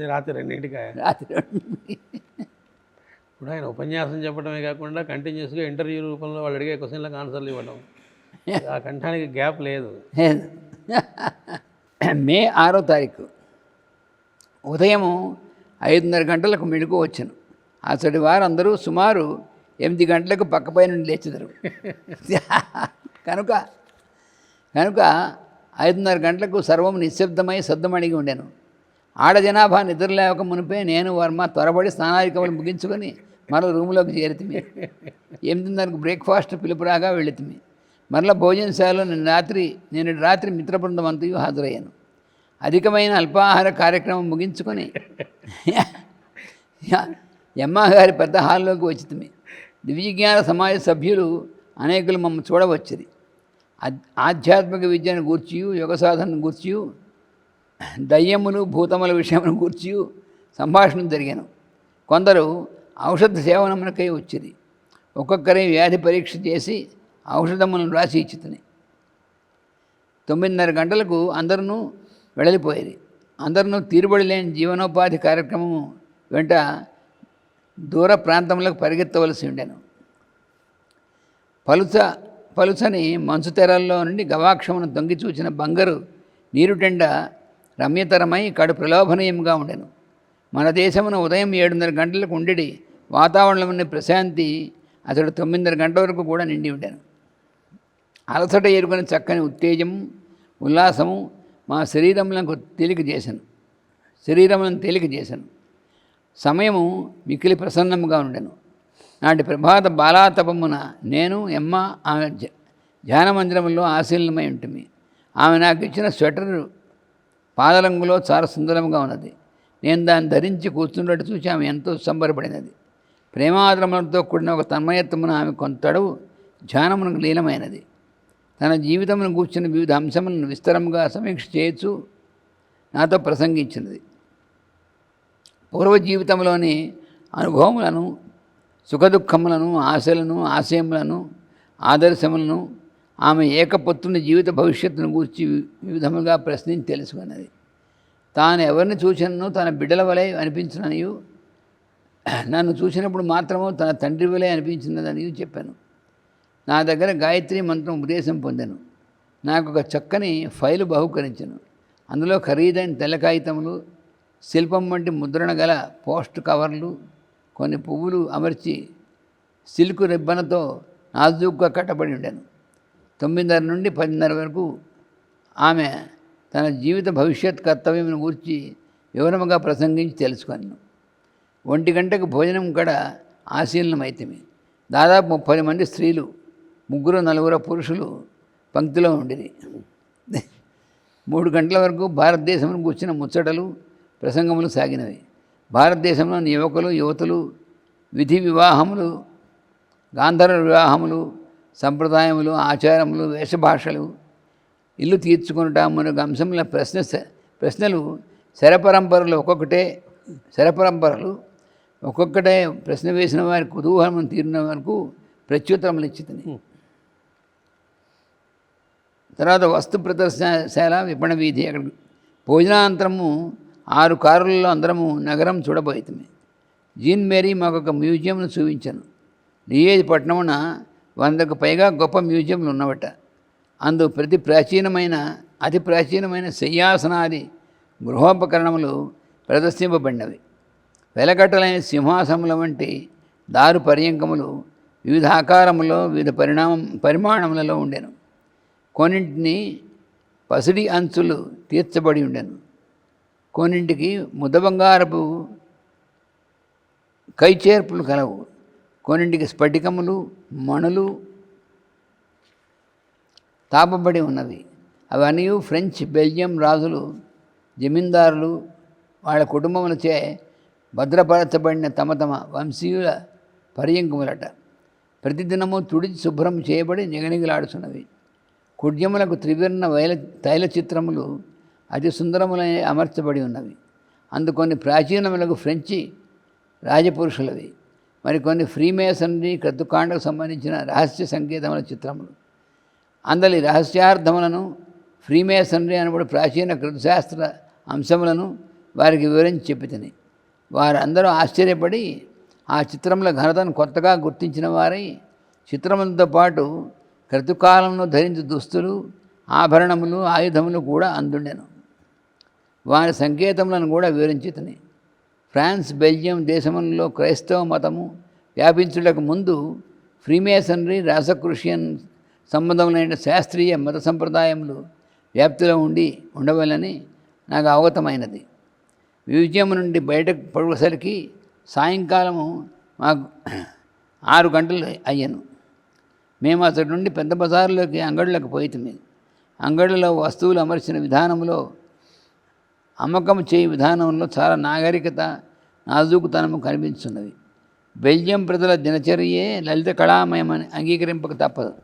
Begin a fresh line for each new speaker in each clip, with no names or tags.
వెళ్ళింది రాత్రి రెండింటికి
రాత్రి.
ఇప్పుడు ఆయన ఉపన్యాసం చెప్పడమే కాకుండా కంటిన్యూస్గా ఇంటర్వ్యూ రూపంలో వాళ్ళు అడిగే క్వశ్చన్లకు ఆన్సర్లు ఇవ్వడం. ఆ కంఠానికి గ్యాప్ లేదు.
మే ఆరో తారీఖు. ఉదయం ఐదున్నర గంటలకు మెడుకు వచ్చాను. అతడి వారు అందరూ సుమారు ఎనిమిది గంటలకు పక్కపై నుండి లేచెదరు. కనుక కనుక ఐదున్నర గంటలకు సర్వం నిశ్శబ్దమై సద్దుమణిగి ఉండెను. ఆడ జనాభా నిద్ర లేవక మునిపే నేను వర్మ త్వరబడి స్నానాధికములు ముగించుకొని మరో రూములోకి చేరితిమి. ఎనిమిదిన్నరకు బ్రేక్ఫాస్ట్ పిలుపురాగా వెళితిమి మరల భోజనశాలలో నిన్న రాత్రి నేను రాత్రి మిత్ర బృందం అంతయు హాజరయ్యాను. అధికమైన అల్పాహార కార్యక్రమం ముగించుకొని యమ్మ గారి పెద్ద హాల్లోకి వచ్చితిమి. దివ్యజ్ఞాన సమాజ సభ్యులు అనేకులు మమ్మల్ని చూడవచ్చది ఆధ్యాత్మిక విద్యను గూర్చియు యోగ సాధనను గూర్చియు దయ్యములు భూతముల విషయమును గూర్చి సంభాషణ జరిగాను. కొందరు ఔషధ సేవనమునకై వచ్చింది ఒక్కొక్కరి వ్యాధి పరీక్ష చేసి ఔషధములను రాసి ఇచ్చితని. తొమ్మిదిన్నర గంటలకు అందరూ వెళ్ళిపోయేది అందరూ తీరుబడి లేని జీవనోపాధి కార్యక్రమం వెంట దూర ప్రాంతంలోకి పరిగెత్తవలసి ఉండేను. పలుచ పలుచని మంచు తెరల్లో నుండి గవాక్షమును దొంగి చూచిన బంగారు నీరుటెండ రమ్యతరమై కడు ప్రలోభనీయంగా ఉండెను. మన దేశమున ఉదయం ఏడున్నర గంటలకు ఉండేది వాతావరణంలోని ప్రశాంతి అతడు తొమ్మిదిన్నర గంటల వరకు కూడా నిండి ఉండాను. అలసట ఏరుకుని చక్కని ఉత్తేజం ఉల్లాసము మా శరీరంలో తేలిక చేశాను శరీరములను తేలిక చేశాను సమయము మిక్కిలి ప్రసన్నముగా ఉండెను. నాటి ప్రభాత బాలాతపమున నేను ఎమ్మ ఆమె ధ్యాన మందిరంలో ఆశీలమై ఉంటుంది ఆమె నాకు ఇచ్చిన స్వెటర్ పాదరంగులో చాలా సుందరంగా ఉన్నది. నేను దాన్ని ధరించి కూర్చున్నట్టు చూసి ఆమె ఎంతో సంబరపడినది. ప్రేమాదరములతో కూడిన ఒక తన్మయత్వమున ఆమె కొంతడవు ధ్యానమునకు లీనమైనది. తన జీవితమును కూర్చున్న వివిధ అంశములను విస్తరంగా సమీక్ష చేయొచ్చు. నాతో ప్రసంగించినది. పూర్వ జీవితంలోని అనుభవములను సుఖదుఖములను ఆశలను ఆశయములను ఆదర్శములను ఆమె ఏకపుత్రుని జీవిత భవిష్యత్తును గూర్చి వివిధముగా ప్రశ్నించి తెలుసుకున్నది. తాను ఎవరిని చూసినను తన బిడ్డల వలె అనిపించిననియు నన్ను చూసినప్పుడు మాత్రము తన తండ్రి వలె అనిపించినదని చెప్పాను. నా దగ్గర గాయత్రి మంత్రం ఉపదేశం పొందాను. నాకు ఒక చక్కని ఫైలు బహుకరించను. అందులో ఖరీదైన తెల్ల కాగితములు శిల్పం వంటి ముద్రణ గల పోస్ట్ కవర్లు కొన్ని పువ్వులు అమర్చి సిల్క్ రిబ్బన్తో నాజూగ్గా కట్టబడి ఉండాను. తొమ్మిదిన్నర నుండి పదిన్నర వరకు ఆమె తన జీవిత భవిష్యత్ కర్తవ్యం గురించి వివరముగా ప్రసంగించి తెలుసుకున్నాను ఒంటి గంటకు భోజనం కూడా ఆశీలనమైతమే దాదాపు ముప్పై మంది స్త్రీలు ముగ్గురు నలుగురు పురుషులు పంక్తిలో ఉండేది మూడు గంటల వరకు భారతదేశంలో కూర్చున్న ముచ్చటలు ప్రసంగములు సాగినవి. భారతదేశంలోని యువకులు యువతులు విధి వివాహములు గాంధర్వ వివాహములు సంప్రదాయములు ఆచారములు వేషభాషలు ఇల్లు తీర్చుకునుట మనకు అంశముల ప్రశ్న ప్రశ్నలు శరపరంపరలు ఒక్కొక్కటే శరపరంపరలు ఒక్కొక్కటే ప్రశ్న వేసిన వారి కుతూహలం తీరిన వరకు ప్రత్యుత్తరములు ఇచ్చితని. తర్వాత వస్తు ప్రదర్శనశాల విపణ వీధి అక్కడ భోజనానంతరము ఆరు కారులలో అందరము నగరం చూడబోయితమే. జీన్ మేరీ మాకు ఒక మ్యూజియంను చూపించాను. లియేజ్ పట్టణమున వందకు పైగా గొప్ప మ్యూజియంలు ఉన్నవట. అందు ప్రతి ప్రాచీనమైన అతి ప్రాచీనమైన శయ్యాసనాది గృహోపకరణములు ప్రదర్శింపబడినవి. వెలకట్టలైన సింహాసముల వంటి దారు పర్యంకములు వివిధ ఆకారములో వివిధ పరిణామం పరిమాణములలో ఉండెను. కొన్నింటిని పసిడి అంచులు తీర్చబడి ఉండెను. కొన్నింటికి ముద బంగారపు కైచేర్పులు కలవు. కొన్నింటికి స్ఫటికములు మణులు తాపబడి ఉన్నవి. అవన్నీ ఫ్రెంచ్ బెల్జియం రాజులు జమీందారులు వాళ్ళ కుటుంబములచే భద్రపరచబడిన తమ తమ వంశీయుల పర్యంకములట. ప్రతిదినము తుడిచి శుభ్రం చేయబడి నిగనిగలాడుచున్నవి. కుడ్యములకు త్రివర్ణ వైల తైల చిత్రములు అతి సుందరములై అమర్చబడి ఉన్నవి. అందుకొన్ని ప్రాచీనములకు ఫ్రెంచి రాజపురుషులవి. మరికొన్ని ఫ్రీమేసనరీ క్రతుకాండకు సంబంధించిన రహస్య సంకేతముల చిత్రములు. అందలి రహస్యార్థములను ఫ్రీమేసనరీ అనబడి ప్రాచీన కృతశాస్త్ర అంశములను వారికి వివరించి చెప్పితని. వారందరూ ఆశ్చర్యపడి ఆ చిత్రముల ఘనతను కొత్తగా గుర్తించిన వారై చిత్రములతో పాటు క్రతుకాలంలో ధరించే దుస్తులు ఆభరణములు ఆయుధములు కూడా అందుండెను. వారి సంకేతములను కూడా వివరించితని. ఫ్రాన్స్ బెల్జియం దేశంలో క్రైస్తవ మతము వ్యాపించుటకు ముందు ఫ్రీమేసనరీ రాసకృషియన్ సంబంధమైన శాస్త్రీయ మత సంప్రదాయములు వ్యాప్తిలో ఉండి ఉండవలని నాకు అవగతమైనది. మ్యూజియం నుండి బయటకు పడేసరికి సాయంకాలము మాకు ఆరు గంటలు అయ్యాను. మేము అతడి నుండి పెద్ద బజారులోకి అంగడులకు పోయితిమి. అంగడిలో వస్తువులు అమర్చిన విధానంలో అమ్మకం చేయి విధానంలో చాలా నాగరికత నాజూకుతనము కనిపించున్నది బెల్జియం ప్రజల దినచర్యే లలిత కళామయమని అంగీకరింపక తప్పదు.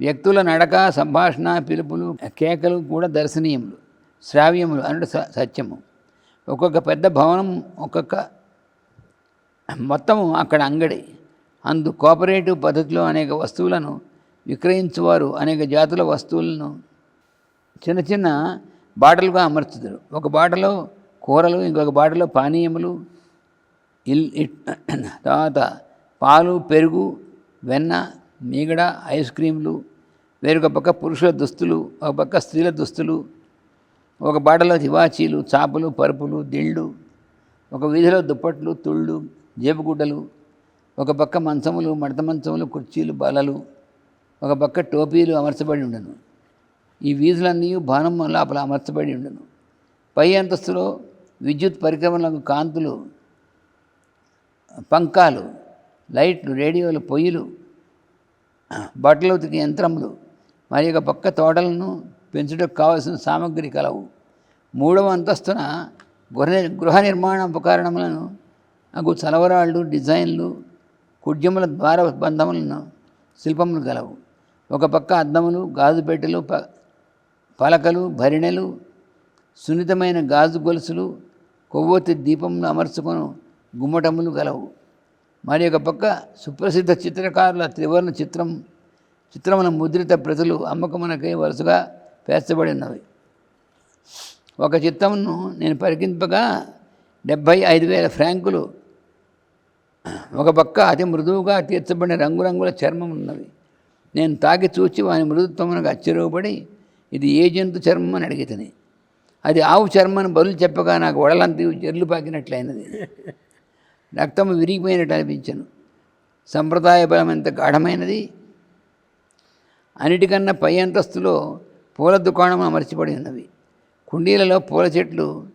వ్యక్తుల నడక సంభాషణ పిలుపులు కేకలు కూడా దర్శనీయములు శ్రావ్యములు అన్నట్టు స- సత్యము. ఒక్కొక్క పెద్ద భవనం ఒక్కొక్క మొత్తము అక్కడ అంగడి. అందు కోఆపరేటివ్ పద్ధతిలో అనేక వస్తువులను విక్రయించువారు అనేక జాతుల వస్తువులను చిన్న చిన్న బాటలుగా అమర్చుతారు. ఒక బాటలో కూరలు ఇంకొక బాటలో పానీయములు ఇల్ తర్వాత పాలు పెరుగు వెన్న మీగడ ఐస్ క్రీంలు వేరొక పక్క పురుషుల దుస్తులు ఒక పక్క స్త్రీల దుస్తులు ఒక బాటలో తివాచీలు చాపలు పరుపులు దిళ్ళు ఒక వీధిలో దుప్పట్లు తుళ్ళు జేబుగుడ్డలు ఒక పక్క మంచములు మడత మంచములు కుర్చీలు బలలు ఒక పక్క టోపీలు అమర్చబడి ఉండను. ఈ వీధులన్నీ బాణం లోపల అమర్చబడి ఉండను. పై అంతస్తులో విద్యుత్ పరికరములకు కాంతులు పంకాలు లైట్లు రేడియోలు పొయ్యిలు బట్టలు ఉతికే యంత్రములు మరి ఒక పక్క తోటలను పెంచుటకు కావలసిన సామగ్రి కలవు. మూడవ అంతస్తున గృహ గృహ నిర్మాణ ఉపకరణములను నాకు చలవరాళ్ళు డిజైన్లు కుడ్యముల ద్వార బంధములను శిల్పములు గలవు ఒక పక్క అద్దములు గాజు పెట్టెలు ప పలకలు భరిణెలు సున్నితమైన గాజు గొలుసులు కొవ్వొత్తి దీపంను అమర్చుకొని గుమ్మటములు గలవు. మరి ఒక పక్క సుప్రసిద్ధ చిత్రకారుల త్రివర్ణ చిత్రం చిత్రముల ముద్రిత ప్రతులు అమ్మకమునకై వరుసగా పేర్చబడి ఉన్నవి ఒక చిత్రమును నేను పరికింపగా డెబ్భై ఐదు వేల ఫ్రాంకులు. ఒక పక్క అతి మృదువుగా తీర్చబడిన రంగురంగుల చర్మం ఉన్నవి నేను తాకి చూచి వాని మృదుత్వమునకు ఆశ్చర్యపడి ఇది ఏ జంతు చర్మం అని అడిగితని అది ఆవు చర్మం బదులు చెప్పగా నాకు వడలంతి జర్లు పాకినట్లయినది రక్తము విరిగిపోయినట్టు అనిపించను. సంప్రదాయ బలం ఎంత గాఢమైనది. అన్నిటికన్నా పై అంతస్తులో పూల దుకాణం అమర్చబడి ఉన్నవి. కుండీలలో పూల చెట్లు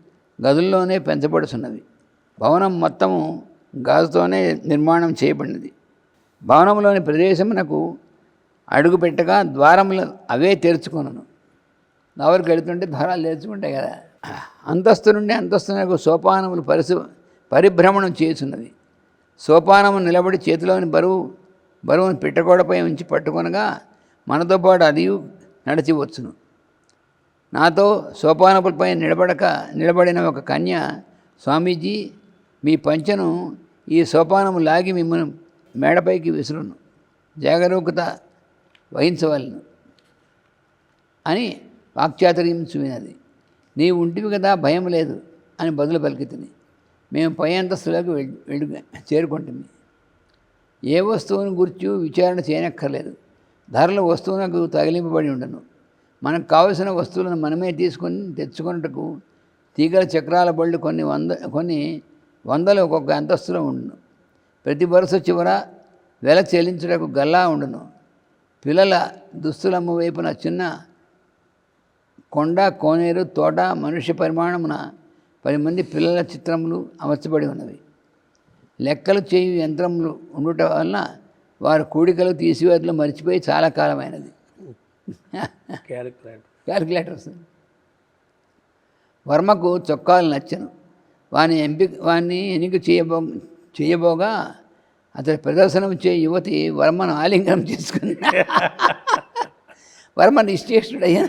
గదుల్లోనే పెంచబడుతున్నవి భవనం మొత్తము గాజుతోనే నిర్మాణం చేయబడినది. భవనంలోని ప్రదేశమునకు అడుగు పెట్టగా ద్వారములు అవే తెరుచుకొనను నవరికి వెళుతుంటే భారాలు తెరుచుకుంటాయి కదా. అంతస్తు నుండి అంతస్తునకు సోపానములు పరిశు పరిభ్రమణం చేస్తున్నవి సోపానము నిలబడి చేతిలోని బరువు బరువును పిట్టగోడపై ఉంచి పట్టుకొనగా మనతో పాటు అది నడిచి వచ్చును. నాతో సోపానపులపై నిలబడక నిలబడిన ఒక కన్య స్వామీజీ మీ పంచను ఈ సోపానము లాగి మిమ్మల్ని మేడపైకి విసురును. జాగరూకత వహించవలను అని వాక్చాతుర్యం చూపినది నీవు ఉంటివి కదా భయం లేదు అని బదులు పలికితిని. మేము పై అంతస్తులోకి వెళ్ళి చేరుకుంటుంది ఏ వస్తువును గురించి విచారణ చేయనక్కర్లేదు. ధరలు వస్తువునకు తగిలింపబడి ఉండను. మనకు కావలసిన వస్తువులను మనమే తీసుకొని తెచ్చుకున్నట్టుకు తీగల చక్రాల బళ్ళు కొన్ని వంద కొన్ని వందలు ఒక్కొక్క అంతస్తులో ఉండును. ప్రతి వరుస చివర వెల చెల్లించుటకు గల్లా ఉండును. పిల్లల దుస్తులమ్మ వైపున చిన్న కొండ కోనేరు తోట మనుష్య పరిమాణమున పది మంది పిల్లల చిత్రములు అమర్చబడి ఉన్నవి. లెక్కలు చేయు యంత్రములు ఉండుట వలన వారు కూడికలు తీసివేతలు మర్చిపోయి చాలా కాలమైనది.
క్యాలిక్యులేటర్
క్యాల్కులేటర్స్ వర్మకు చొక్కాలు నచ్చను. వాని ఎంపిక వాణ్ణి ఎన్నిక చేయబో చేయబోగా అతడి ప్రదర్శనం చే యువతి వర్మను ఆలింగనం చేసుకుంది వర్మ నిశ్చేష్టుడయ్యా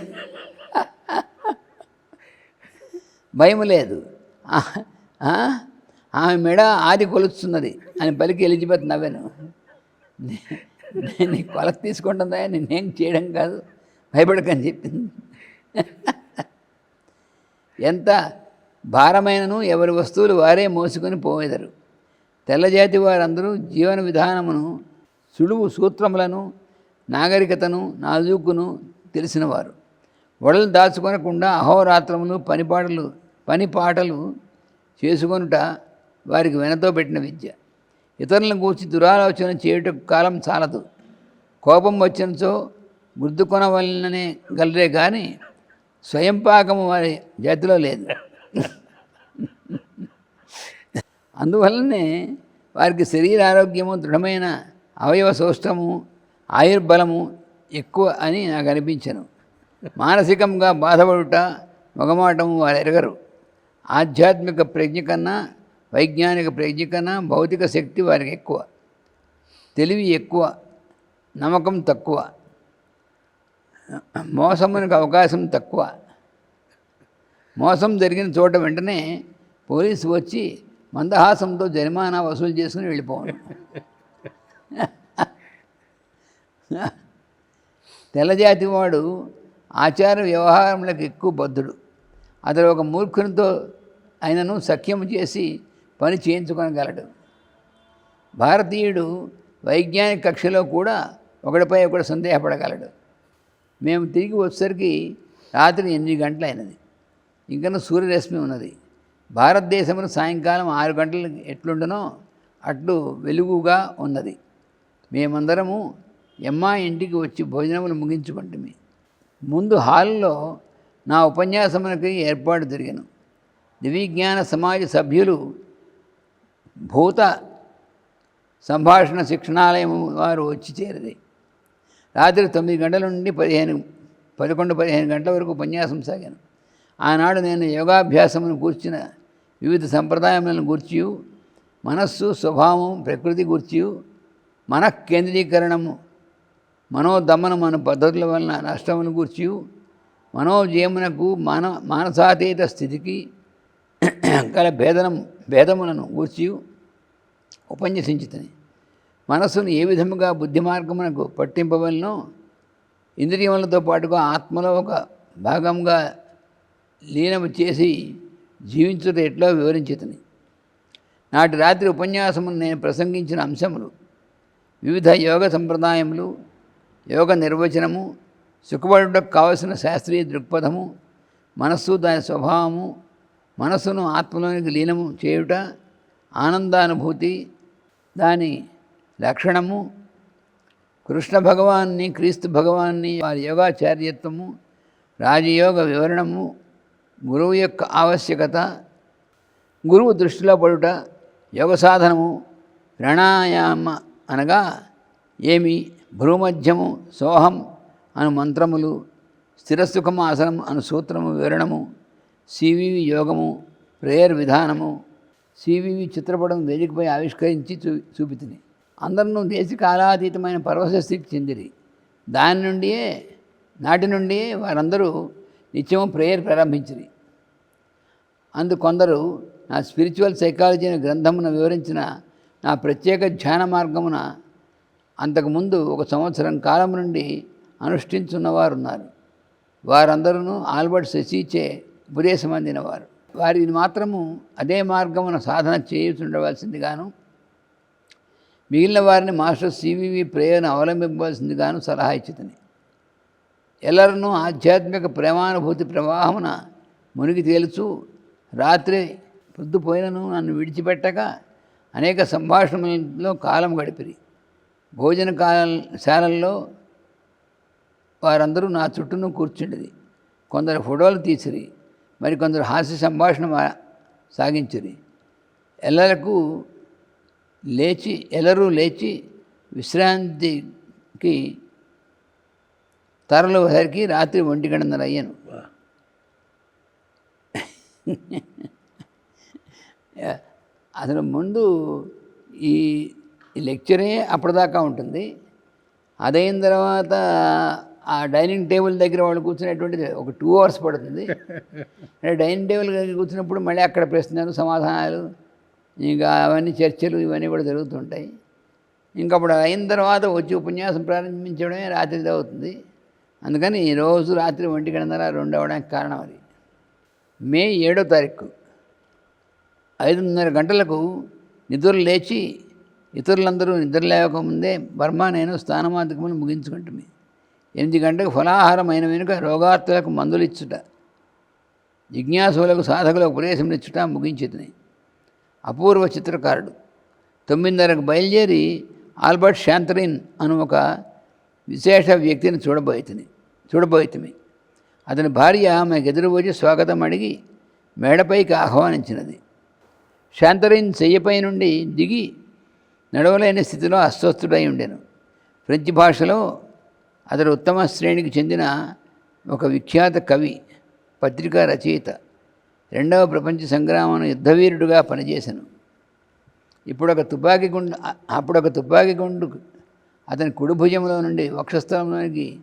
భయం లేదు. ఆమె మెడ ఆది కొలుస్తున్నది. అని పలికి ఎలిజబెత్ నవ్వాను. నేను కొలత తీసుకుంటుందా? నేనేం చేయడం కాదు. భయపడకని చెప్పింది. ఎంత భారమైనను ఎవరి వస్తువులు వారే మోసుకొని పోయేదరు. తెల్లజాతి వారందరూ జీవన విధానమును సులువు సూత్రములను నాగరికతను నాజూకును తెలిసినవారు. వడలు దాచుకొనకుండా అహోరాత్రములు పనిపాటలు పని పాటలు చేసుకొనుట వారికి వెనతో పెట్టిన విద్య. ఇతరులను గూర్చి దురాలోచన చేయుటకు కాలం చాలదు. కోపం వచ్చినచో గుర్తుకొనవలననే గలరే కానీ స్వయం పాకము వారి జాతిలో లేదు. అందువల్లనే వారికి శరీర ఆరోగ్యము దృఢమైన అవయవ సౌష్టము ఆయుర్బలము ఎక్కువ అని నాకు అనిపించను. మానసికంగా బాధపడుట మొగమాటము వారు ఎరగరు ఆధ్యాత్మిక ప్రజ్ఞ కన్నా వైజ్ఞానిక ప్రజ్ఞ కన్నా భౌతిక శక్తి వారికి ఎక్కువ. తెలివి ఎక్కువ నమ్మకం తక్కువ మోసమునికి అవకాశం తక్కువ. మోసం జరిగిన చోట వెంటనే పోలీసు వచ్చి మందహాసంతో జరిమానా వసూలు చేసుకుని వెళ్ళిపోవడం. తెల్లజాతి వాడు ఆచార వ్యవహారములకు ఎక్కువ బద్ధుడు. అతడు ఒక మూర్ఖునితో ఆయనను సఖ్యము చేసి పని చేయించుకోగలడు భారతీయుడు వైజ్ఞానిక కక్షలో కూడా ఒకడిపై ఒకడు సందేహపడగలడు. మేము తిరిగి వచ్చేసరికి రాత్రి ఎనిమిది గంటలైనది. ఇంకనూ సూర్యరశ్మి ఉన్నది. భారతదేశంలో సాయంకాలం ఆరు గంటలు ఎట్లుండనో అట్లు వెలుగుగా ఉన్నది. మేమందరము ఎమ్మా ఇంటికి వచ్చి భోజనములు ముగించుకుంటుమి. ముందు హాల్లో నా ఉపన్యాసమునకి ఏర్పాటు జరిగాను. దివిజ్ఞాన సమాజ సభ్యులు భూత సంభాషణ శిక్షణాలయం వారు వచ్చి చేరది. రాత్రి తొమ్మిది గంటల నుండి పదిహేను పదకొండు పదిహేను గంటల వరకు ఉపన్యాసం సాగాను. ఆనాడు నేను యోగాభ్యాసమును కూర్చిన వివిధ సంప్రదాయములను గూర్చి మనస్సు స్వభావం ప్రకృతి గూర్చి మన కేంద్రీకరణము మనోదమనం అను పద్ధతుల వలన నష్టమును గూర్చి మనోజీమునకు మాన మానసాతీత స్థితికి గల భేదనం భేదములను గూర్చి ఉపన్యసించుతుంది మనస్సును ఏ విధముగా బుద్ధి మార్గమునకు పట్టింపవలనో ఇంద్రియములతో పాటుగా ఆత్మలో ఒక భాగంగా లీనము చేసి జీవించుట ఎట్లో వివరించుతుంది నాటి రాత్రి ఉపన్యాసమును నేను ప్రసంగించిన అంశములు వివిధ యోగ సంప్రదాయములు యోగ నిర్వచనము సుఖపడుటకు కావలసిన శాస్త్రీయ దృక్పథము మనస్సు దాని స్వభావము మనస్సును ఆత్మలోనికి లీనము చేయుట ఆనందానుభూతి దాని లక్షణము కృష్ణ భగవాన్ని క్రీస్తు భగవాన్ని వారి యోగాచార్యత్వము రాజయోగ వివరణము గురువు యొక్క ఆవశ్యకత గురువు దృష్టిలో పడుట యోగ సాధనము ప్రాణాయామ అనగా ఏమి? భ్రూమధ్యము సోహం అను మంత్రములు స్థిరసుఖం ఆసనం అను సూత్రము వివరణము సివివి యోగము ప్రేయర్ విధానము సివివి చిత్రపటం వేదికపై ఆవిష్కరించి చూ చూపితిని. అందరూ దేశ కాలాతీతమైన పరవశ చెందిరి. దాని నుండియే నాటి నుండియే వారందరూ నిత్యము ప్రేయర్ ప్రారంభించిరి. అందు కొందరు నా స్పిరిచువల్ సైకాలజీ అనే గ్రంథమును వివరించిన నా ప్రత్యేక ధ్యాన మార్గమున అంతకుముందు ఒక సంవత్సరం కాలం నుండి అనుష్ఠించున్నవారు ఉన్నారు వారందరూ ఆల్బర్ట్ శశిచే ఉపదేశం అందినవారు. వారిని మాత్రము అదే మార్గమున సాధన చేయుచుండవలసిందిగాను మిగిలిన వారిని మాస్టర్ సివివి ప్రేయను అవలంబించవలసిందిగాను సలహా ఇచ్చితని. ఎల్లరనూ ఆధ్యాత్మిక ప్రేమానుభూతి ప్రవాహమున మునిగి తేలుచు రాత్రి పొద్దుపోయినను నన్ను విడిచిపెట్టక అనేక సంభాషణలలో కాలం గడిపిరి. భోజన కాల శాలల్లో వారందరూ నా చుట్టూను కూర్చుండేది కొందరు ఫోటోలు తీసిరి. మరి కొందరు హాస్య సంభాషణ సాగించిరి. ఎల్లరకు లేచి ఎల్లరూ లేచి విశ్రాంతికి తరలేసరికి రాత్రి ఒంటి గంటన్నర అయ్యాను. అసలు ముందు ఈ ఈ లెక్చరే అప్పటిదాకా ఉంటుంది. అదైన తర్వాత ఆ డైనింగ్ టేబుల్ దగ్గర వాళ్ళు కూర్చునేటువంటిది ఒక టూ అవర్స్ పడుతుంది. అంటే డైనింగ్ టేబుల్ దగ్గర కూర్చున్నప్పుడు మళ్ళీ అక్కడ ప్రశ్నలు సమాధానాలు ఇంకా అవన్నీ చర్చలు ఇవన్నీ కూడా జరుగుతుంటాయి. ఇంకా అప్పుడు అయిన తర్వాత వచ్చి ఉపన్యాసం ప్రారంభించడమే రాత్రి అవుతుంది. అందుకని ఈ రోజు రాత్రి ఒంటి గంటన్నర రెండు అవడానికి కారణం అది. మే ఏడో తారీఖు ఐదున్నర గంటలకు నిద్ర లేచి ఇతరులందరూ నిద్ర లేవకముందే బర్మా నేను స్నానమాతకములు ముగించుకుంటుంది ఎనిమిది గంటలకు ఫలాహారమైన వెనుక రోగార్తులకు మందులు ఇచ్చుట జిజ్ఞాసులకు సాధకులకు ఉపదేశం ఇచ్చుట ముగించింది అపూర్వ చిత్రకారుడు. తొమ్మిదిన్నరకు బయలుదేరి ఆల్బర్ట్ శాంతరిన్ అను ఒక విశేష వ్యక్తిని చూడబోతుంది చూడబోయితుంది అతని భార్య ఆమెకు ఎదురు వచ్చి స్వాగతం అడిగి మేడపైకి ఆహ్వానించినది. శాంతరిన్ చెయ్యపై నుండి దిగి నడవలేని స్థితిలో అస్వస్థుడై ఉండెను. ఫ్రెంచ్ భాషలో అతడు ఉత్తమ శ్రేణికి చెందిన ఒక విఖ్యాత కవి పత్రికా రచయిత రెండవ ప్రపంచ సంగ్రామం యుద్ధవీరుడుగా పనిచేశాను ఇప్పుడు ఒక తుపాకీ గుండు అప్పుడు ఒక తుపాకీ గుండు అతని కుడి భుజంలో నుండి వక్షస్థలంలోనికి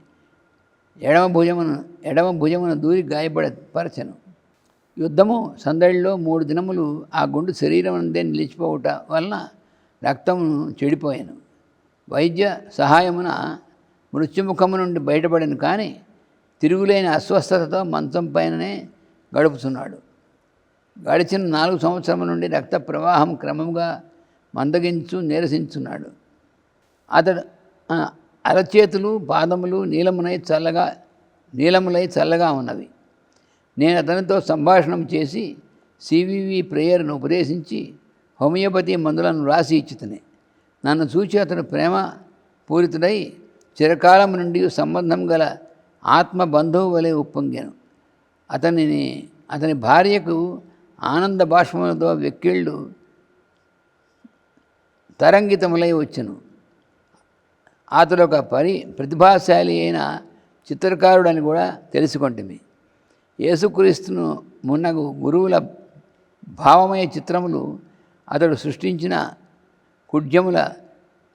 ఎడమ భుజమును ఎడమ భుజమును దూరి గాయపడపరచను. యుద్ధము సందడిలో మూడు దినములు ఆ గుండు శరీరం అందే నిలిచిపోవుట వలన రక్తమును చెడిపోయాను. వైద్య సహాయమున మృత్యుముఖము నుండి బయటపడిన కానీ తిరుగులేని అస్వస్థతతో మంచం పైననే గడుపుతున్నాడు గడిచిన నాలుగు సంవత్సరముల నుండి రక్త ప్రవాహం క్రమంగా మందగించు నీరసించున్నాడు. అతడు అరచేతులు పాదములు నీలమునై చల్లగా నీలములై చల్లగా ఉన్నవి. నేను అతనితో సంభాషణం చేసి సివివి ప్రేయర్ను ఉపదేశించి హోమియోపతి మందులను రాసి ఇచ్చితనే. నన్ను చూచి అతడు ప్రేమ పూరితుడై చిరకాలం నుండి సంబంధం గల ఆత్మ బంధువు వలె ఉప్పొంగాను. అతనిని అతని భార్యకు ఆనంద బాష్పములతో వెక్కిళ్ళు తరంగితములై వచ్చను. అతడు ఒక పరి ప్రతిభాశాలి అయిన చిత్రకారుడని కూడా తెలుసుకుంటుంది యేసుక్రీస్తును మున్నగు గురువుల భావమయ చిత్రములు అతడు సృష్టించిన కుడ్యముల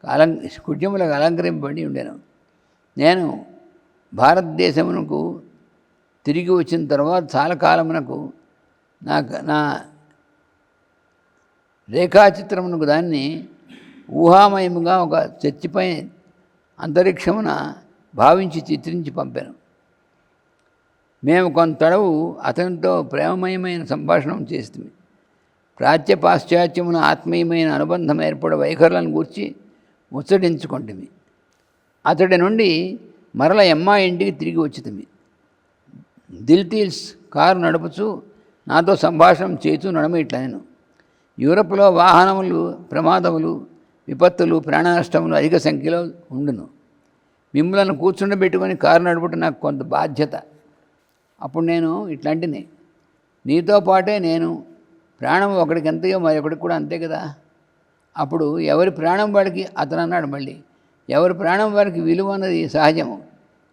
అలం కుడ్యములకు అలంకరింపబడి ఉండేను. నేను భారతదేశమునకు తిరిగి వచ్చిన తర్వాత చాలా కాలమునకు నాకు నా రేఖాచిత్రమునకు దాన్ని ఊహామయముగా ఒక చర్చిపై అంతరిక్షమున భావించి చిత్రించి పంపాను. మేము కొంతడవు అతనితో ప్రేమమయమైన సంభాషణ చేస్తుంది ప్రాచ్య పాశ్చాత్యమున ఆత్మీయమైన అనుబంధం ఏర్పడే వైఖరులను గూర్చి ముచ్చటించుకుంటుంది అతడి నుండి మరల ఎమ్మా ఇంటికి తిరిగి వచ్చింది. దిల్తీల్స్ కారు నడుపుచు నాతో సంభాషణ చేతూ నడమ ఇట్లా నేను యూరప్లో వాహనములు ప్రమాదములు విపత్తులు ప్రాణ నష్టములు అధిక సంఖ్యలో ఉండును. మిమ్మలను కూర్చుండబెట్టుకొని కారు నడుపుట నాకు కొంత బాధ్యత. అప్పుడు నేను ఇట్లాంటిని. నీతో పాటే నేను ప్రాణం ఒకడికి ఎంతయో మరొకడికి కూడా అంతే కదా? అప్పుడు ఎవరి ప్రాణం వాడికి అతను అన్నాడు మళ్ళీ. ఎవరి ప్రాణం వారికి విలువ అన్నది సహజము.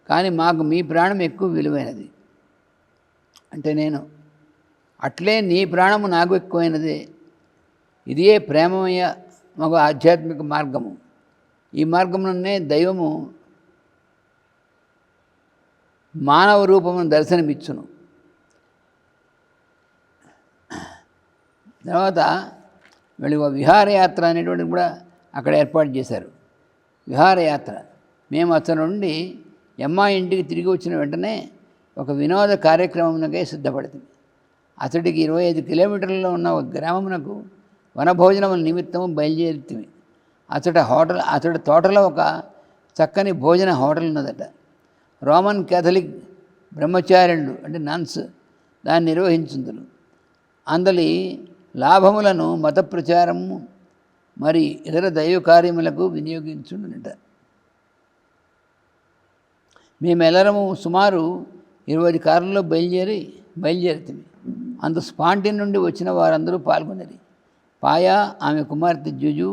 కానీ మాకు మీ ప్రాణం ఎక్కువ విలువైనది. అంటే నేను అట్లే నీ ప్రాణము నాకు ఎక్కువైనదే. ఇదే ప్రేమమయ మగ ఆధ్యాత్మిక మార్గము. ఈ మార్గంలోనే దైవము మానవ రూపమును దర్శనమిచ్చును. తర్వాత వీళ్ళు విహారయాత్ర అనేటువంటిది కూడా అక్కడ ఏర్పాటు చేశారు. విహారయాత్ర. మేము అతను నుండి ఎమ్మా ఇంటికి తిరిగి వచ్చిన వెంటనే ఒక వినోద కార్యక్రమంకై సిద్ధపడుతుంది అతడికి ఇరవై ఐదు కిలోమీటర్లలో ఉన్న ఒక గ్రామమునకు వనభోజనం నిమిత్తము బయలుదేరుతుంది అతడి హోటల్ అతడి తోటలో ఒక చక్కని భోజన హోటల్ ఉన్నదట. రోమన్ కేథలిక్ బ్రహ్మచార్యులు అంటే నన్స్ దాన్ని నిర్వహించుందులు అందలి లాభములను మత ప్రచారము మరి ఇతర దైవ కార్యములకు వినియోగించుండునట. మేమెల్లరము సుమారు ఇరవై కారుల్లో బయలుదేరి బయలుదేరుతుంది అంత స్పాంటిన్ నుండి వచ్చిన వారందరూ పాల్గొన్నది పాయా ఆమె కుమార్తె జుజు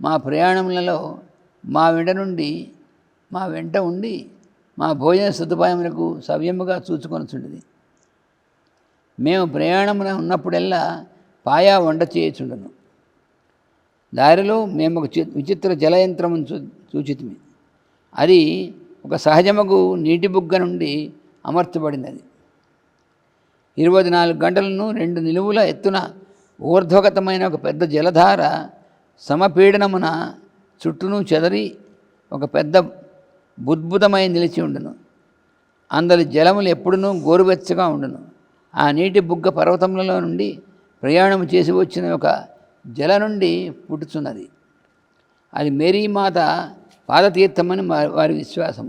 మా ప్రయాణములలో మా వెంట నుండి మా వెంట ఉండి మా భోజన సదుపాయములకు సవ్యముగా చూచుకొనుచుండేది మేము ప్రయాణమున ఉన్నప్పుడల్లా పాయా వంట చేయుచుండను. దారిలో మేము ఒక చి- విచిత్ర జలయంత్రము చూ అది ఒక సహజముగు నీటి బుగ్గ నుండి అమర్చబడినది. ఇరవై నాలుగు గంటలను రెండు నిలువుల ఎత్తున ఊర్ధ్వగతమైన ఒక పెద్ద జలధార సమపీడనమున చుట్టూను చెదరి ఒక పెద్ద బుద్భుతమై నిలిచి ఉండును. అందరి జలములు ఎప్పుడునూ గోరువెచ్చగా ఉండును. ఆ నీటి బుగ్గ పర్వతములలో నుండి ప్రయాణం చేసి వచ్చిన ఒక జల నుండి పుట్టుచున్నది. అది మేరీమాత పాదతీర్థమని వారి విశ్వాసం.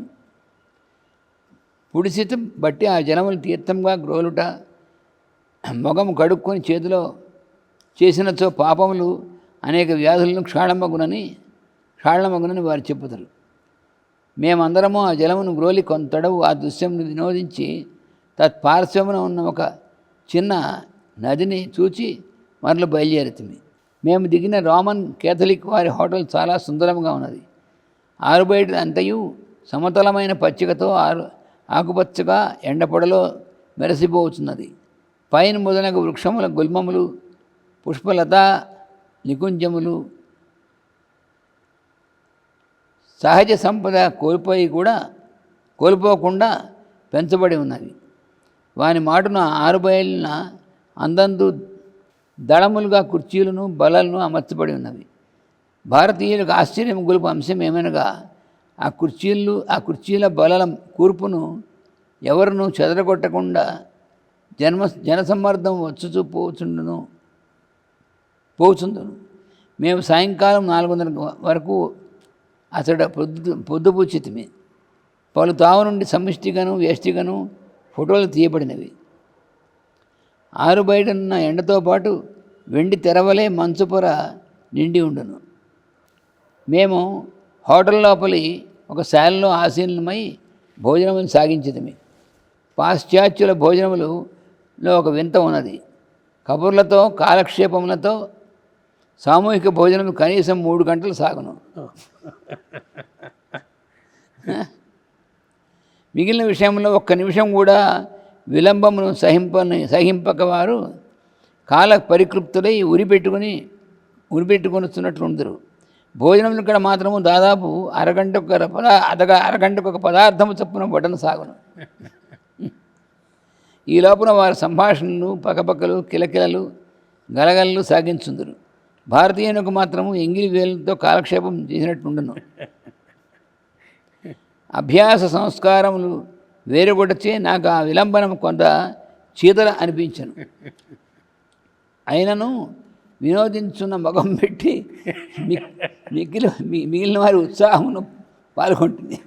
పుడిసితం బట్టి ఆ జలములు తీర్థంగా గ్రోలుట మొగం కడుక్కొని చేతిలో చేసినచో పాపములు అనేక వ్యాధులను క్షాళమగునని క్షాళమగునని వారు చెప్పుతారు మేమందరము ఆ జలమును గ్రోలి కొంతడవు ఆ దృశ్యంను వినోదించి తత్పార్శ్వమున ఉన్న ఒక చిన్న నదిని చూచి మరలు బయలుదేరుతుంది మేము దిగిన రోమన్ కేథలిక్ వారి హోటల్ చాలా సుందరంగా ఉన్నది. ఆరుబయట అంతయు సమతలమైన పచ్చికతో ఆరు ఆకుపచ్చగా ఎండపొడలో మెరసిపోతున్నది పైన మొదలగు వృక్షముల గుల్మములు పుష్పలత నికుంజములు సహజ సంపద కోల్పోయి కూడా కోల్పోకుండా పెంచబడి ఉన్నది వాని మాటున ఆరుబయలిన అందందు దళములుగా కుర్చీలను బలలను అమర్చబడి ఉన్నవి. భారతీయులకు ఆశ్చర్యం గొలుపు అంశం ఏమనగా ఆ కుర్చీలు ఆ కుర్చీల బలల కూర్పును ఎవరునూ చెదరగొట్టకుండా జన్మ జనసమ్మర్దం వచ్చుచూ పోచుండును పోచుందును. మేము సాయంకాలం నాలుగున్నర వరకు అతడు పొద్దు పొద్దుపూచితిమి పలు తావు నుండి సమిష్టిగాను వేష్టిగాను ఫోటోలు తీయబడినవి. ఆరు బయటనున్న ఎండతో పాటు వెండి తెరవలే మంచు పొర నిండి ఉండును. మేము హోటల్ లోపలి ఒక శాలలో ఆసీనమై భోజనమును సాగించితిమి. పాశ్చాత్యుల భోజనములలో ఒక వింత ఉన్నది. కబుర్లతో కాలక్షేపములతో సామూహిక భోజనం కనీసం మూడు గంటలు సాగును. మిగిలిన విషయంలో ఒక్క నిమిషం కూడా విలంబమును సహింపని సహింపక వారు కాల పరికృప్తులై ఉరిపెట్టుకుని ఉరిపెట్టుకొనిస్తున్నట్లుందరు భోజనం ఇక్కడ మాత్రము దాదాపు అరగంట ఒక పదా అదగా అరగంటకు ఒక పదార్థము చొప్పున బటన సాగును. ఈ లోపల వారి సంభాషణలు పకపకలు కిలకిలలు గలగలలు సాగించుందరు. భారతీయులకు మాత్రము ఎంగిలి వేలతో కాలక్షేపం చేసినట్టుండను అభ్యాస సంస్కారములు వేరుగొట్టచే నాకు ఆ విలంబనం కొంత చీతల అనిపించను. అయినను వినోదించున్న మగం పెట్టి మి- మిగిలిన మిగిలిన వారి ఉత్సాహమును పాల్గొంటుంది.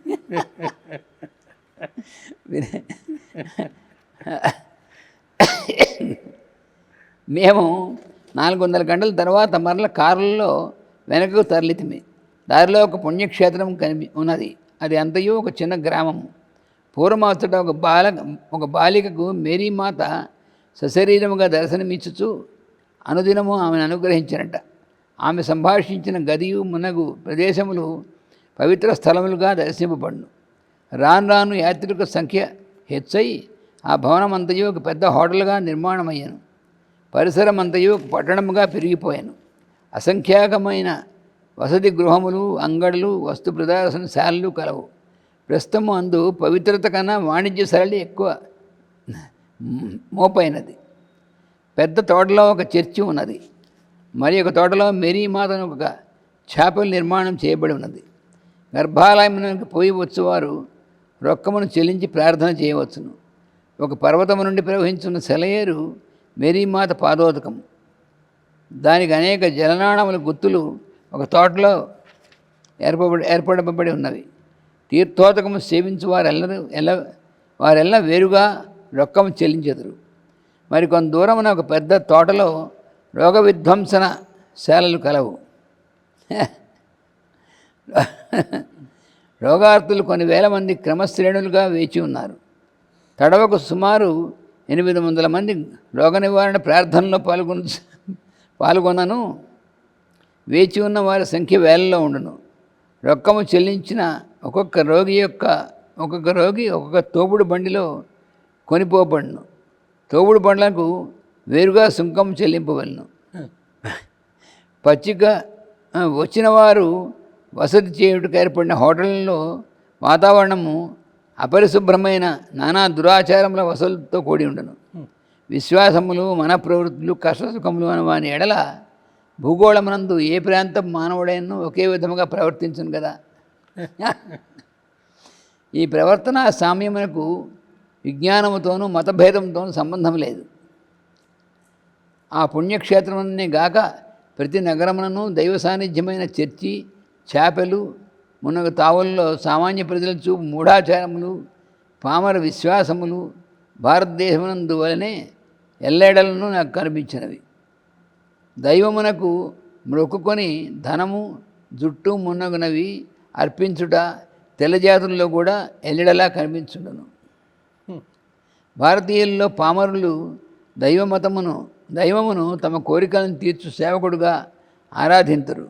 మేము నాలుగు వందల గంటల తర్వాత మరల కారుల్లో వెనకకు తరలితిమి. దారిలో ఒక పుణ్యక్షేత్రం కనిపి ఉన్నది. అది అంతయు ఒక చిన్న గ్రామము. పూర్వమాతట ఒక బాల ఒక బాలికకు మేరీమాత సశరీరముగా దర్శనమిచ్చుచు అనుదినము ఆమెను అనుగ్రహించినట. ఆమె సంభాషించిన గదియు మునగు ప్రదేశములు పవిత్ర స్థలములుగా దర్శింపబడును. రాను రాను యాత్రికుల సంఖ్య హెచ్చై ఆ భవనం ఒక పెద్ద హోటల్గా నిర్మాణమయ్యాను. పరిసరమంతయు ఒక పట్టణముగా పెరిగిపోయాను. అసంఖ్యాకమైన వసతి గృహములు అంగడులు వస్తు ప్రదర్శనశాలలు కలవు. ప్రస్తుతం అందు పవిత్రత కన్నా వాణిజ్య సరళి ఎక్కువ. మోపైనది. పెద్ద తోటలో ఒక చర్చి ఉన్నది. మరి ఒక తోటలో మెరీమాతను ఒక చేపల నిర్మాణం చేయబడి ఉన్నది. గర్భాలయమునకు పోయి వచ్చేవారు రొక్కమును చెల్లించి ప్రార్థన చేయవచ్చును. ఒక పర్వతము నుండి ప్రవహించున్న సెలయేరు మెరీమాత పాదోదకం దానికి అనేక జలనాళముల గుర్తులు ఒక తోటలో ఏర్పబడి ఏర్పడబడి ఉన్నవి. తీర్థోదకము సేవించు వారెల్లరూ ఎల్ల వారెల్లా వేరుగా రొక్కము చెల్లించెదరు. మరి కొంత దూరమున ఒక పెద్ద తోటలో రోగ విధ్వంసన శాలలు కలవు. రోగార్తులు కొన్ని వేల మంది క్రమశ్రేణులుగా వేచి ఉన్నారు. తడవకు సుమారు ఎనిమిది వందల మంది రోగ నివారణ ప్రార్థనలో పాల్గొన పాల్గొనను. వేచి ఉన్న వారి సంఖ్య వేలలో ఉండును. రొక్కము చెల్లించిన ఒక్కొక్క రోగి యొక్క ఒక్కొక్క రోగి ఒక్కొక్క తోపుడు బండిలో కొనిపోబడును. తోపుడు బండ్లకు వేరుగా సుంకం చెల్లింపవలను పచ్చిక వచ్చిన వారు వసతి చేయుటకు ఏర్పడిన హోటళ్ళలో వాతావరణము అపరిశుభ్రమైన నానా దురాచారముల వసతులతో కూడి ఉండను. విశ్వాసములు మన ప్రవృత్తులు కష్టసుఖములు అని వాని ఎడల భూగోళమునందు ఏ ప్రాంతం మానవుడైనను ఒకే విధముగా ప్రవర్తించను కదా ఈ ప్రవర్తన సామ్యమునకు విజ్ఞానముతోనూ మతభేదంతోనూ సంబంధం లేదు. ఆ పుణ్యక్షేత్రమునే గాక ప్రతి నగరమునను దైవ సాన్నిధ్యమైన చర్చి చేపలు మునగ తావుల్లో సామాన్య ప్రజల చూపు మూఢాచారములు పామర విశ్వాసములు భారతదేశమునందు వలనే ఎల్లెడలను నాకు కనిపించినవి. దైవమునకు మ్రొక్కుకొని ధనము జుట్టు మున్నగునవి అర్పించుట తెల్లజాతుల్లో కూడా ఎల్లెడలా కనిపించుండును. భారతీయుల్లో పామరులు దైవమతమును దైవమును తమ కోరికలను తీర్చు సేవకుడుగా ఆరాధించరు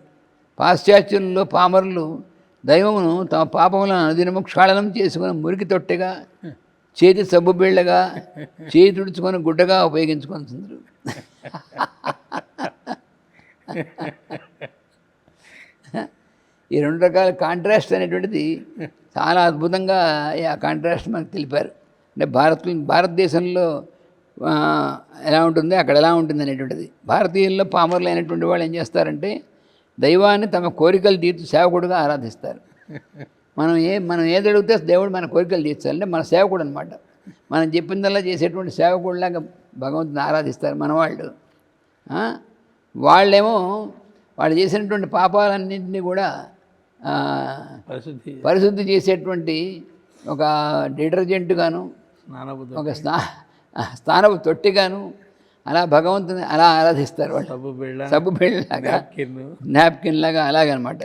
పాశ్చాత్యుల్లో పామరులు దైవమును తమ పాపములను అనుదినము క్షాళనం చేసుకుని మురికి తొట్టెగా చేతి సబ్బు బిళ్ళగా చేయి తుడుచుకొని గుడ్డగా ఉపయోగించుకుంటున్నారు ఈ రెండు రకాల కాంట్రాస్ట్ అనేటువంటిది చాలా అద్భుతంగా ఆ కాంట్రాస్ట్ మనకు తెలిపారు. అంటే భారత్ భారతదేశంలో ఎలా ఉంటుంది అక్కడ ఎలా ఉంటుంది అనేటువంటిది. భారతీయుల్లో పామర్లు అయినటువంటి వాళ్ళు ఏం చేస్తారంటే దైవాన్ని తమ కోరికలు తీర్చి సేవకుడుగా ఆరాధిస్తారు. మనం ఏ మనం ఏది అడిగితే దేవుడు మన కోరికలు తీర్చాలంటే మన సేవకుడు అనమాట మనం చెప్పిందల్లా చేసేటువంటి సేవకుడిలాగా భగవంతుని ఆరాధిస్తారు మన వాళ్ళు వాళ్ళేమో వాళ్ళు చేసినటువంటి పాపాలన్నింటినీ కూడా
పరిశుద్ధి
పరిశుద్ధి చేసేటువంటి ఒక డిటర్జెంట్ గాను ఒక స్నా స్నానపు తొట్టిగాను అలా భగవంతుని అలా ఆరాధిస్తారు వాళ్ళు.
సబ్బు బిళ్ళ
సబ్బు బిళ్ళలాగా నాప్కిన్. లాగా అలాగనమాట.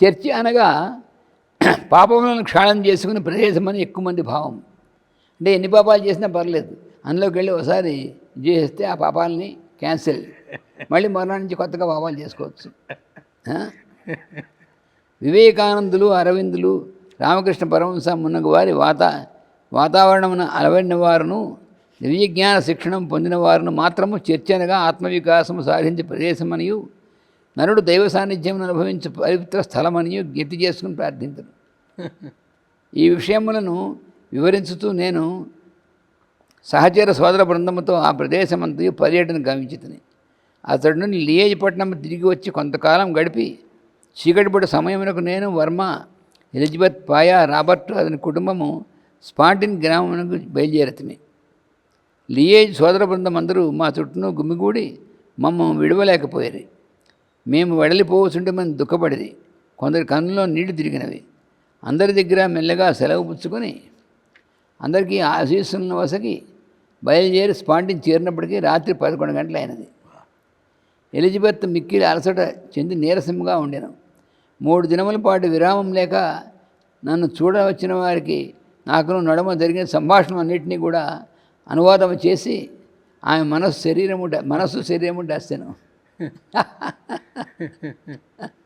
చర్చి అనగా పాపములను క్షాళన చేసుకుని ప్రదేశమని ఎక్కువ మంది భావం. అంటే ఎన్ని పాపాలు చేసినా పర్లేదు. అందులోకి వెళ్ళి ఒకసారి చేస్తే ఆ పాపాలని క్యాన్సిల్. మళ్ళీ మరణం నుంచి కొత్తగా పాపాలు చేసుకోవచ్చు. వివేకానందులు అరవిందులు రామకృష్ణ పరమహంస మున్నగు వారి వాత వాతావరణమున అలవడిన వారును దివ్యజ్ఞాన శిక్షణం పొందిన వారును మాత్రము చర్చనగా ఆత్మవికాసము సాధించే ప్రదేశమనియు నరుడు దైవ సాన్నిధ్యం అనుభవించే పవిత్ర స్థలమనియు గతి చేసుకుని ప్రార్థించను ఈ విషయములను వివరించుతూ నేను సహచర సోదర బృందంతో ఆ ప్రదేశమంతయు పర్యటన గమించుతుంది అతడు నుండి లియేజ్ తిరిగి వచ్చి కొంతకాలం గడిపి చీకటిపడి సమయమునకు నేను వర్మ ఎలిజబెత్ పాయా రాబర్ట్ అతని కుటుంబము స్పాటిన్ గ్రామమునకు బయలుదేరతిమి లియేజ్ సోదర బృందం అందరూ మా చుట్టూను గుమిగూడి మమ్మ విడవలేకపోయారు. మేము వెడలిపోవచ్చుంటే దుఃఖపడిది కొందరి కన్నులో నీళ్ళు తిరిగినవి. అందరి దగ్గర మెల్లగా సెలవు పుచ్చుకొని అందరికీ ఆశీస్సులను వసకి బయలుదేరి స్పాంటిన్ చేరినప్పటికీ రాత్రి పదకొండు గంటలు అయినది. ఎలిజబెత్ మిక్కిలి అలసట చెంది నీరసంగా ఉండెను. మూడు దినముల పాటు విరామం లేక నన్ను చూడవచ్చిన వారికి నాకును నడుమ జరిగిన సంభాషణ అన్నింటినీ కూడా అనువాదం చేసి ఆమె మనస్సు శరీరము మనస్సు శరీరము డస్తాను